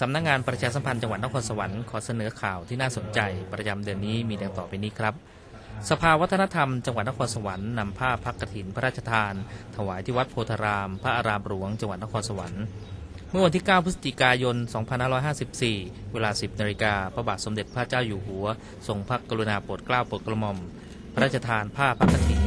สำนักงานประชาสัมพันธ์จังหวัดนครสวรรค์ขอเสนอข่าวที่น่าสนใจประจำเดือนนี้มีดังต่อไปนี้ครับสภาวัฒนธรรมจังหวัดนครสวรรค์นำผ้าพักกฐินพระราชทาน ถวายที่วัดโพธาราม พระอารามหลวงจังหวัดนครสวรรค์เมื่อวันที่ 9 พฤศจิกายน 2554 เวลา 10 นาฬิกา พระบาทสมเด็จพระเจ้าอยู่หัว ทรงพระกรุณาโปรดเกล้าโปรดกระหม่อม พระราชทานผ้าพักกฐิน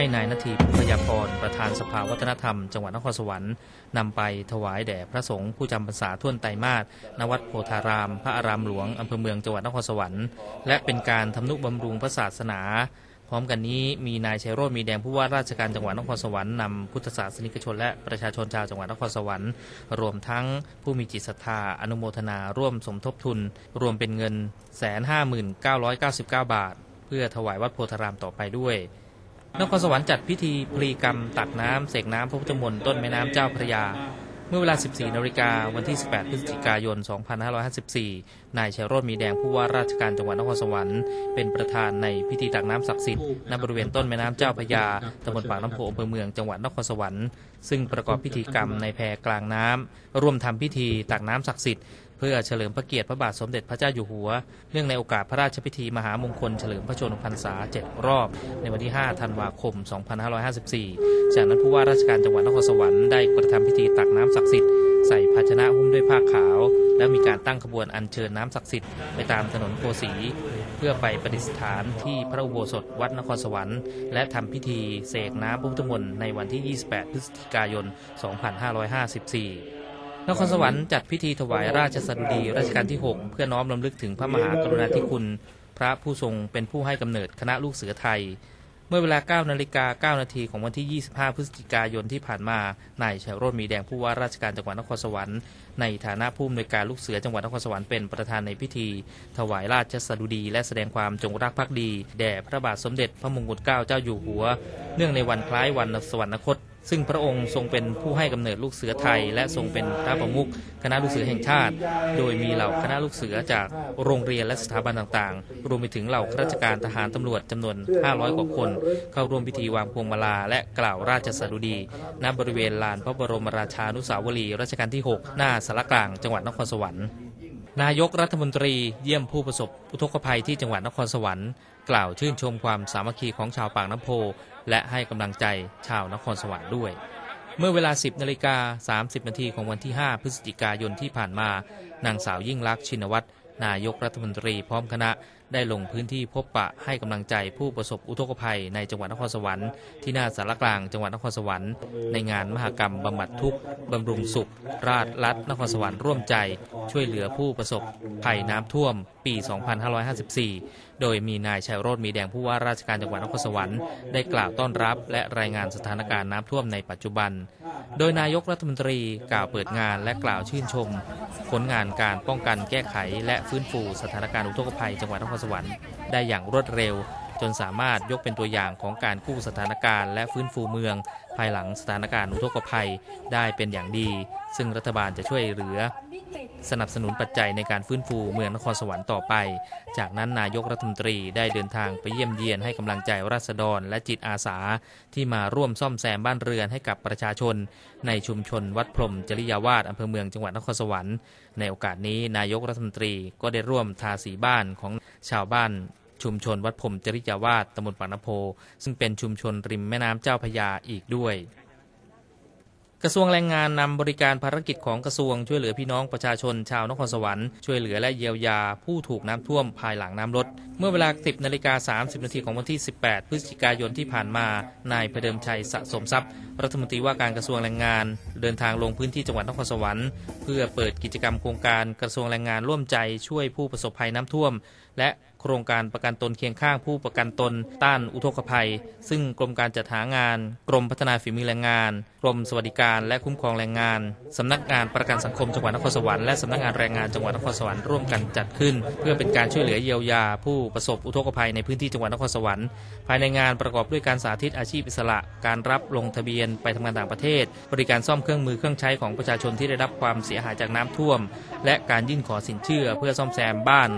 ให้นายนาทีพุทธยาพรประธานสภาวัฒนธรรม จังหวัดนครสวรรค์นำไปถวายแด่พระสงฆ์ผู้จำพรรษาท่วนไตรมาสณวัดโพธาราม พระอารามหลวงอำเภอเมืองจังหวัดนครสวรรค์และเป็นการทำนุบำรุงพระศาสนา พร้อมกันนี้มีนายชัยโรจน์มีแดงผู้ว่าราชการจังหวัดนครสวรรค์นำพุทธศาสนิกชนและประชาชนชาวจังหวัดนครสวรรค์รวมทั้งผู้มีจิตศรัทธาอนุโมทนาร่วมสมทบทุน รวมเป็นเงิน159,999บาท เพื่อถวายวัดโพธารามต่อไปด้วย นครสวรรค์จัดพิธีพลีกรรม ตักน้ำเสกน้ำพระพุทธมนต์ต้นแม่น้ำเจ้าพระยา เมื่อเวลา 14นาฬิกาวันที่ 18 พฤศจิกายน 2554 นายชัยโรจน์มีแดงผู้ว่าราชการจังหวัดนครสวรรค์เป็นประธานในพิธีตักน้ำศักดิ์สิทธิ์ณบริเวณต้นแม่น้ำเจ้าพระยาตำบลปากน้ำโพอำเภอเมืองจังหวัดนครสวรรค์ซึ่งประกอบพิธีกรรมในแพกลางน้ำร่วมทำพิธีตักน้ำศักดิ์สิทธิ์ เพื่อเฉลิมพระเกียรติพระบาทสมเด็จพระเจ้าอยู่หัว เนื่องในโอกาสพระราชพิธีมหามงคลเฉลิมพระชนมพรรษา 7 รอบ ในวันที่ 5 ธันวาคม 2554 จากนั้นผู้ว่าราชการจังหวัดนครสวรรค์ได้กระทำพิธีตักน้ำศักดิ์สิทธิ์ใส่ภาชนะหุ้มด้วยผ้าขาว แล้วมีการตั้งขบวนอัญเชิญน้ำศักดิ์สิทธิ์ไปตามถนนโพสีเพื่อไปประดิษฐานที่พระอุโบสถวัดนครสวรรค์ และทำพิธีเสกน้ำพระพุทธมนต์ในวันที่ 28 พฤศจิกายน 2554 นครสวรรค์จัดพิธีถวายราชสดุดีรัชกาลที่ 6 เพื่อน้อมรำลึกถึงพระมหากรุณาธิคุณ พระผู้ทรงเป็นผู้ให้กำเนิดคณะลูกเสือไทย เมื่อเวลา 9 นาฬิกา 9 นาทีของวันที่ 25 พฤศจิกายนที่ผ่านมา นายชัยโรจน์มีแดงผู้ว่าราชการจังหวัดนครสวรรค์ ในฐานะผู้อำนวยการลูกเสือจังหวัดนครสวรรค์เป็นประธานในพิธี ถวายราชสดุดี และแสดงความจงรักภักดี แด่พระบาทสมเด็จพระมงกุฎเกล้าเจ้าอยู่หัว เนื่องในวันคล้ายวันสวรรคตซึ่งพระองค์ทรงเป็นผู้ให้กำเนิดลูกเสือไทย และทรงเป็นพระประมุขคณะลูกเสือแห่งชาติ โดยมีเหล่าคณะลูกเสือจากโรงเรียนและสถาบันต่างๆ รวมไปถึงเหล่าข้าราชการทหารตำรวจจำนวน 500 กว่าคน เข้าร่วมพิธีวางพวงมาลา และกล่าวราชสดุดี ณบริเวณลานพระบรมราชานุสาวรีย์รัชกาลที่ 6 หน้าสารกลางจังหวัดนครสวรรค์ นายกรัฐมนตรีเยี่ยมผู้ประสบอุทกภัยที่จังหวัดนครสวรรค์กล่าวชื่นชมความสามัคคีของชาวปากน้ำโพ และให้กำลังใจชาวนครสวรรค์ด้วย เมื่อเวลา 10นาฬิกา30นาทีของวันที่ 5 พฤศจิกายนที่ผ่านมา นางสาวยิ่งลักษณ์ชินวัตรนายกรัฐมนตรีพร้อมคณะ ได้ลงพื้นที่พบปะให้กำลังใจผู้ประสบอุทกภัยในจังหวัดนครสวรรค์ที่หน้าสารกลางจังหวัดนครสวรรค์ในงานมหกรรมบำบัดทุกข์บำรุงสุข ราชรัฐนครสวรรค์ร่วมใจ ช่วยเหลือผู้ประสบภัยน้ำท่วมปี 2554 โดยมีนายชัยโรจน์มีแดงผู้ว่าราชการจังหวัดนครสวรรค์ได้กล่าวต้อนรับ และรายงานสถานการณ์น้ำท่วมในปัจจุบัน โดยนายกรัฐมนตรีกล่าวเปิดงานและกล่าวชื่นชม ผลงานการป้องกันแก้ไข และฟื้นฟูสถานการณ์อุทกภัยจังหวัดนครสวรรค์ได้อย่างรวดเร็ว จนสามารถยกเป็นตัวอย่างของการกู้สถานการณ์และฟื้นฟูเมือง ภายหลังสถานการณ์อุทกภัยได้เป็นอย่างดี ซึ่งรัฐบาลจะช่วยเหลือ สนับสนุนปัจจัยในการฟื้นฟูเมืองนครสวรรค์ต่อไป จากนั้นนายกรัฐมนตรีได้เดินทางไปเยี่ยมเยียนให้กำลังใจราษฎรและจิตอาสา ที่มาร่วมซ่อมแซมบ้านเรือนให้กับประชาชน ในชุมชนวัดพรมจริยาวาสอำเภอเมืองจังหวัดนครสวรรค์ ในโอกาสนี้นายกรัฐมนตรีก็ได้ร่วมทาสีบ้านของชาวบ้านชุมชนวัดพรมจริยาวาสตำบลปากน้ำโพ ซึ่งเป็นชุมชนริมแม่น้ำเจ้าพยาอีกด้วย กระทรวงแรงงานนำบริการภารกิจของกระทรวงช่วยเหลือพี่น้องประชาชนชาวนครสวรรค์ช่วยเหลือและเยียวยาผู้ถูกน้ำท่วมภายหลังน้ำลด เมื่อเวลา 10นาฬิกา30นาทีของวันที่ 18 พฤศจิกายนที่ผ่านมา นายพเดิมชัยสะสมทรัพย์ รัฐมนตรีว่าการกระทรวงแรงงาน เดินทางลงพื้นที่จังหวัดนครสวรรค์ เพื่อเปิดกิจกรรมโครงการกระทรวงแรงงานร่วมใจช่วยผู้ประสบภัยน้ำท่วม และ โครงการประกันตนเคียงข้างผู้ประกันตนต้านอุทกภัย ซึ่งกรมการจัดหางาน กรมพัฒนาฝีมือแรงงาน กรมสวัสดิการและคุ้มครองแรงงาน สำนักงานประกันสังคมจังหวัดนครสวรรค์และสำนักงานแรงงานจังหวัดนครสวรรค์ร่วมกันจัดขึ้น เพื่อเป็นการช่วยเหลือเยียวยา ผู้ประสบอุทกภัยในพื้นที่จังหวัดนครสวรรค์ภายในงานประกอบด้วยการสาธิตอาชีพอิสระ การรับลงทะเบียนไปทำงานต่างประเทศ บริการซ่อมเครื่องมือเครื่องใช้ของประชาชนที่ได้รับความเสียหายจากน้ำท่วม และการยื่นขอสินเชื่อเพื่อซ่อมแซมบ้าน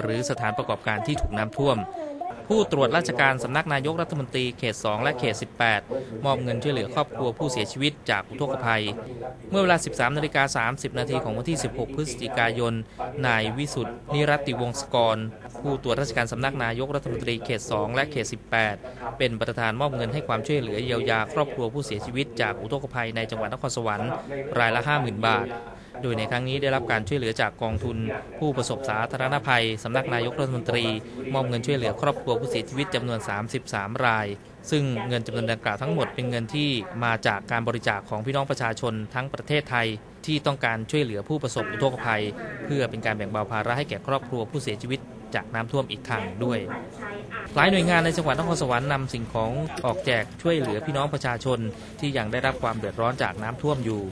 หรือสถานประกอบการที่ถูกน้ำท่วม ผู้ตรวจราชการสำนักนายกรัฐมนตรีเขต 2 และเขต 18 มอบเงินช่วยเหลือครอบครัวผู้เสียชีวิตจากอุทกภัย เมื่อเวลา 13นาฬิกา30 นาทีของวันที่ 16 พฤศจิกายน นายวิสุทธิ์นิรัติวงศกร ผู้ตรวจราชการสำนักนายกรัฐมนตรีเขต 2 และเขต 18 เป็นประธานมอบเงินให้ความช่วยเหลือเยียวยาครอบครัวผู้เสียชีวิตจากอุทกภัยในจังหวัดนครสวรรค์รายละ 50,000 บาท โดยในครั้งนี้ได้รับการช่วยเหลือจากกองทุน ผู้ประสบสาธารณภัยสำนักนายกรัฐมนตรี มอบเงินช่วยเหลือครอบครัวผู้เสียชีวิตจำนวน 33 ราย ซึ่งเงินจำนวนดังกล่าวทั้งหมดเป็นเงินที่มาจากการบริจาคของพี่น้องประชาชนทั้งประเทศไทย ที่ต้องการช่วยเหลือผู้ประสบอุทกภัย เพื่อเป็นการแบ่งเบาภาระให้แก่ครอบครัวผู้เสียชีวิตจากน้ำท่วมอีกทางหนึ่งด้วย หลายหน่วยงานในจังหวัดนครสวรรค์นำสิ่งของออกแจกช่วยเหลือพี่น้องประชาชนที่ยังได้รับความเดือดร้อนจากน้ำท่วมอยู่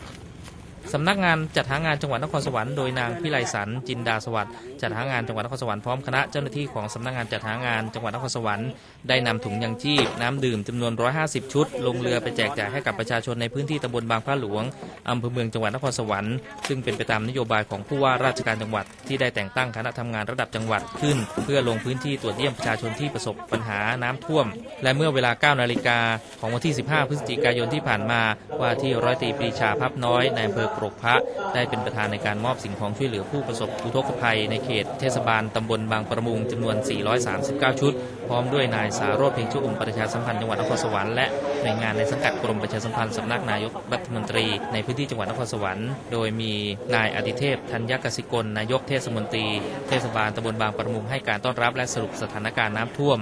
สำนักงานจัดหางานจังหวัดนครสวรรค์โดยนางพิไลสันจินดาสวัสดิ์ จัดหางานจังหวัดนครสวรรค์พร้อมคณะเจ้าหน้าที่ของสำนักงานจัดหางานจังหวัดนครสวรรค์ได้นำถุงยังชีพ น้ำดื่มจำนวน 150 ชุด ลงเรือไปแจกจ่ายให้กับประชาชนในพื้นที่ตำบลบางพระหลวงอำเภอเมืองจังหวัดนครสวรรค์ซึ่งเป็นไปตามนโยบายของผู้ว่าราชการจังหวัด ที่ได้แต่งตั้งคณะทำงานระดับจังหวัดขึ้น เพื่อลงพื้นที่ตรวจเยี่ยมประชาชนที่ประสบปัญหาน้ำท่วม และเมื่อเวลา 9 นาฬิกาของวันที่ 15 พฤศจิกายนที่ผ่านมา ว่าที่ร้อยตรีปรีชาพับน้อยในอำเภอกรกพระได้เป็นประธานในการมอบสิ่งของช่วยเหลือผู้ประสบอุทกภัยในเขตเทศบาลตำบลบางประมุงจำนวน 439 ชุด พร้อมด้วยนายสารโรธเพียงชุอุ่มประชาสัมพันธ์จังหวัดนครสวรรค์และหน่วยงานในสังกัดกรมประชาสัมพันธ์สำนักนายกรัฐมนตรีในพื้นที่จังหวัดนครสวรรค์ โดยมีนายอดิเทพธัญกสิกลนายกเทศมนตรี เทศบาลตำบลบางประมุงให้การต้อนรับและสรุปสถานการณ์น้ำท่วม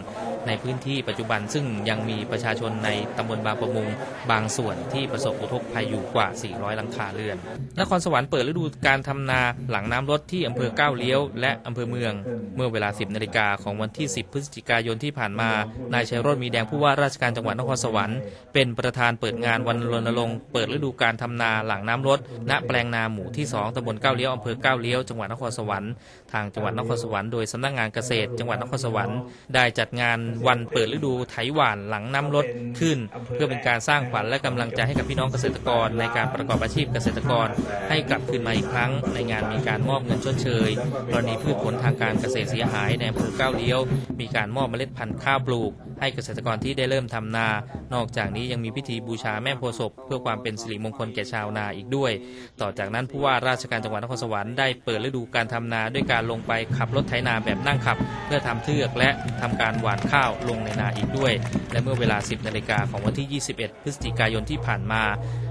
ในพื้นที่ปัจจุบัน ซึ่งยังมีประชาชนในตำบลบางประมุงบางส่วนที่ประสบอุทกภัยอยู่กว่า 400 หลังคาเรือน นครสวรรค์เปิดฤดูการทำนาหลังน้ำลดที่อำเภอก้าวเลี้ยว และอำเภอเมือง เมื่อเวลา 10 นาฬิกาของวันที่ 10 พฤศจิกายนที่ผ่านมา นายชัยโรจน์มีแดงผู้ว่าราชการจังหวัดนครสวรรค์เป็นประธานเปิดงานวันรณรงค์เปิดฤดูการทำนาหลังน้ำลดณแปลงนาหมู่ที่ 2ตำบลก้าวเลี้ยวอำเภอก้าวเลี้ยวจังหวัดนครสวรรค์ทางจังหวัดนครสวรรค์โดยสำนักงานเกษตร จังหวัดนครสวรรค์ได้จัดงานวันเปิดฤดูไถหวานหลังน้ำลดขึ้น เพื่อเป็นการสร้างขวัญและกำลังใจให้กับพี่น้องเกษตรกร ในการประกอบอาชีพเกษตรกรให้กลับคืนมาอีกครั้ง ในงานมีการมอบเงินชดเชยกรณีพืชผลทางการเกษตรเสียหายในอำเภอก้าวเลี้ยว มีการมอบเมล็ดพันธุ์ข้าวปลูก ให้เกษตรกรที่ได้เริ่มทำนา นอกจากนี้ยังมีพิธีบูชาแม่โพศพเพื่อความเป็นสิริมงคลแก่ชาวนาอีกด้วย ต่อจากนั้นผู้ว่าราชการจังหวัดนครสวรรค์ได้เปิดฤดูการทำนาด้วยการลงไปขับรถไถนาแบบนั่งขับ เพื่อทำเทือกและทำการหว่านข้าวลงในนาอีกด้วย และเมื่อเวลา 10นาฬิกาของวันที่ 21 พฤศจิกายนที่ผ่านมา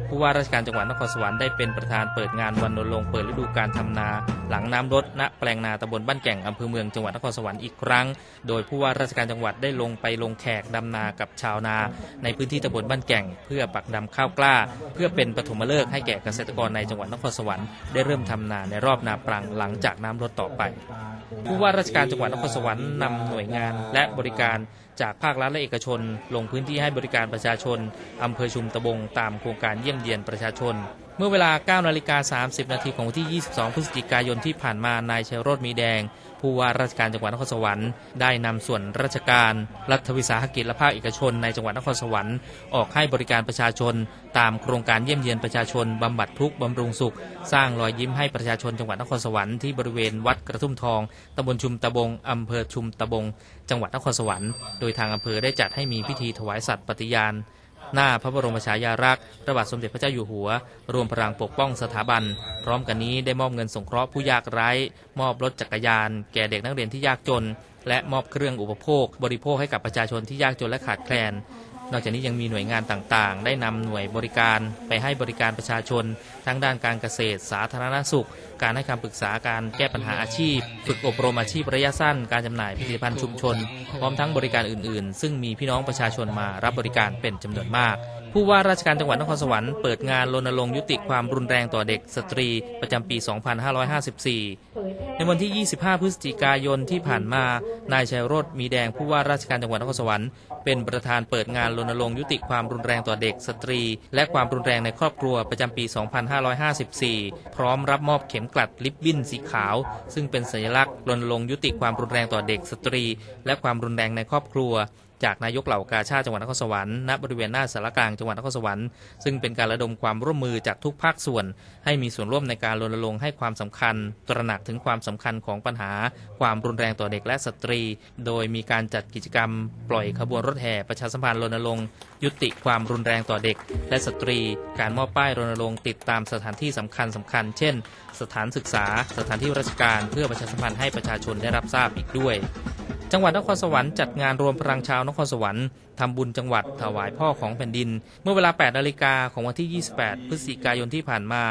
ผู้ว่าราชการจังหวัดนครสวรรค์ได้เป็นประธานเปิดงานวันรณรงค์เปิดฤดูการทำนา หลังน้ำลดณแปลงนาตำบลบ้านแก่งอำเภอเมืองจังหวัดนครสวรรค์อีกครั้ง โดยผู้ว่าราชการจังหวัดได้ลงไปลงแขกดำนากับชาวนา ในพื้นที่ตำบลบ้านแก่ง เพื่อปักดำข้าวกล้า เพื่อเป็นปฐมฤกษ์ให้แก่เกษตรกรในจังหวัดนครสวรรค์ได้เริ่มทำนาในรอบนาปรังหลังจากน้ำลดต่อไป ผู้ว่าราชการจังหวัดนครสวรรค์นำหน่วยงานและบริการจากภาครัฐและเอกชน ลงพื้นที่ให้บริการประชาชนอำเภอชุมตะบงตามโครงการเยี่ยมเยียนประชาชน เมื่อเวลา 9 นาฬิกา 30 นาทีของวันที่ 22 พฤศจิกายนที่ผ่านมา นายชัยโรจน์มีแดง ผู้ว่าราชการจังหวัดนครสวรรค์ ได้นำส่วนราชการ รัฐวิสาหกิจและภาคเอกชนในจังหวัดนครสวรรค์ ออกให้บริการประชาชน ตามโครงการเยี่ยมเยียนประชาชนบำบัดทุกข์บำรุงสุข สร้างรอยยิ้มให้ประชาชนจังหวัดนครสวรรค์ที่บริเวณวัดกระทุ่มทองตำบลชุมตะบงอำเภอชุมตะบง จังหวัดนครสวรรค์ โดยทางอำเภอได้จัดให้มีพิธีถวายสัตย์ปฏิญาณ หน้าพระบรมฉายาลักษณ์พระบาทสมเด็จพระเจ้าอยู่หัว รวมพลังปกป้องสถาบัน พร้อมกันนี้ได้มอบเงินสงเคราะห์ผู้ยากไร้ มอบรถจักรยาน แก่เด็กนักเรียนที่ยากจน และมอบเครื่องอุปโภค บริโภคให้กับประชาชนที่ยากจนและขาดแคลน นอกจากนี้ยังมีหน่วยงานต่างๆ ได้นำหน่วยบริการไปให้บริการประชาชน ทั้งด้านการเกษตร สาธารณสุข การให้คำปรึกษาการแก้ปัญหาอาชีพ ฝึกอบรมอาชีพระยะสั้น การจำหน่ายผลิตภัณฑ์ชุมชน พร้อมทั้งบริการอื่นๆ ซึ่งมีพี่น้องประชาชนมารับบริการเป็นจำนวนมากผู้ว่าราชการจังหวัดนครสวรรค์เปิดงานรณรงค์ยุติความรุนแรงต่อเด็กสตรี ประจำปี 2554 ในวันที่ 25 พฤศจิกายนที่ผ่านมา นายชัยโรธมีแดงผู้ว่าราชการจังหวัดนครสวรรค์เป็นประธานเปิดงานรณรงค์ยุติความรุนแรงต่อเด็กสตรี และความรุนแรงในครอบครัวประจำปี 2554 พร้อมรับมอบเข็มกลัดลิปบิ้นสีขาว ซึ่งเป็นสัญลักษณ์รณรงค์ยุติความรุนแรงต่อเด็กสตรี และความรุนแรงในครอบครัวจากนายกเหล่ากาชาติจังหวัดนครสวรรค์ณบริเวณหน้าสารกลางจังหวัดนครสวรรค์ซึ่งเป็นการระดมความร่วมมือจากทุกภาคส่วน ให้มีส่วนร่วมในการรณรงค์ให้ความสำคัญ ตระหนักถึงความสำคัญของปัญหา ความรุนแรงต่อเด็กและสตรี โดยมีการจัดกิจกรรม ปล่อยขบวนรถแห่ประชาสัมพันธ์รณรงค์ยุติความรุนแรงต่อเด็ก และสตรี การมอบป้ายรณรงค์ติดตามสถานที่สำคัญสำคัญ เช่น สถานศึกษา สถานที่ราชการ เพื่อประชาสัมพันธ์ให้ประชาชนได้รับทราบอีกด้วย จังหวัดนครสวรรค์จัดงานรวมพลังชาวนครสวรรค์ทำบุญจังหวัดถวายพ่อของแผ่นดิน เมื่อเวลา 8 นาฬิกาของวันที่ 28 พฤศจิกายนที่ผ่านมา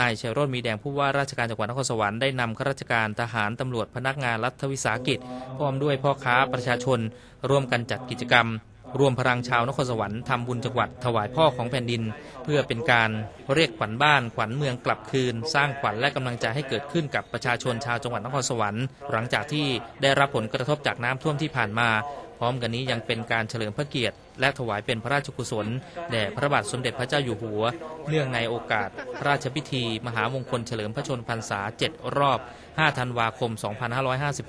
นายชัยรจน์มีแดงผู้ว่าราชการจังหวัดนครสวรรค์ได้นำข้าราชการทหารตำรวจพนักงานรัฐวิสาหกิจ พร้อมด้วยพ่อค้าประชาชน ร่วมกันจัดกิจกรรม รวมพลังชาวนครสวรรค์ทำบุญจังหวัดถวายพ่อของแผ่นดิน เพื่อเป็นการเรียกขวัญบ้านขวัญเมืองกลับคืน สร้างขวัญและกำลังใจให้เกิดขึ้นกับประชาชนชาวจังหวัดนครสวรรค์หลังจากที่ได้รับผลกระทบจากน้ำท่วมที่ผ่านมา พร้อมกันนี้ยังเป็นการเฉลิมพระเกียรติ และถวายเป็นพระราชกุศลแด่พระบาทสมเด็จพระเจ้าอยู่หัว เนื่องในโอกาสพระราชพิธี มหามงคลเฉลิมพระชนพรรษา 7 รอบ 5 ธันวาคม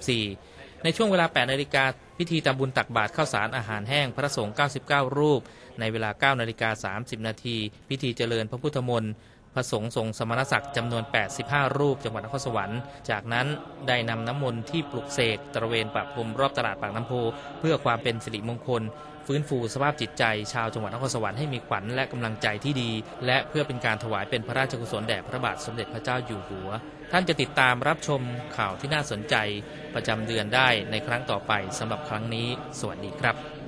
2554 ในช่วงเวลา 8 นาฬิกาพิธีทำบุญตักบาตรข้าวสารอาหารแห้งพระสงฆ์ 99 รูป ในเวลา 9 นาฬิกา 30 นาที พิธีเจริญพระพุทธมนต์ พระสงฆ์ทรงสมณศักดิ์จำนวน 85 รูปจังหวัดนครสวรรค์ จากนั้นได้นำน้ำมนต์ที่ปลุกเสกตระเวนประพรมรอบตลาดปากน้ำโพเพื่อความเป็นสิริมงคล ฟื้นฟูสภาพจิตใจ ชาวจังหวัดนครสวรรค์ให้มีขวัญและกำลังใจที่ดี และเพื่อเป็นการถวายเป็นพระราชกุศลแด่พระบาทสมเด็จพระเจ้าอยู่หัว ท่านจะติดตามรับชมข่าวที่น่าสนใจ ประจำเดือนได้ในครั้งต่อไปสำหรับครั้งนี้ สวัสดีครับ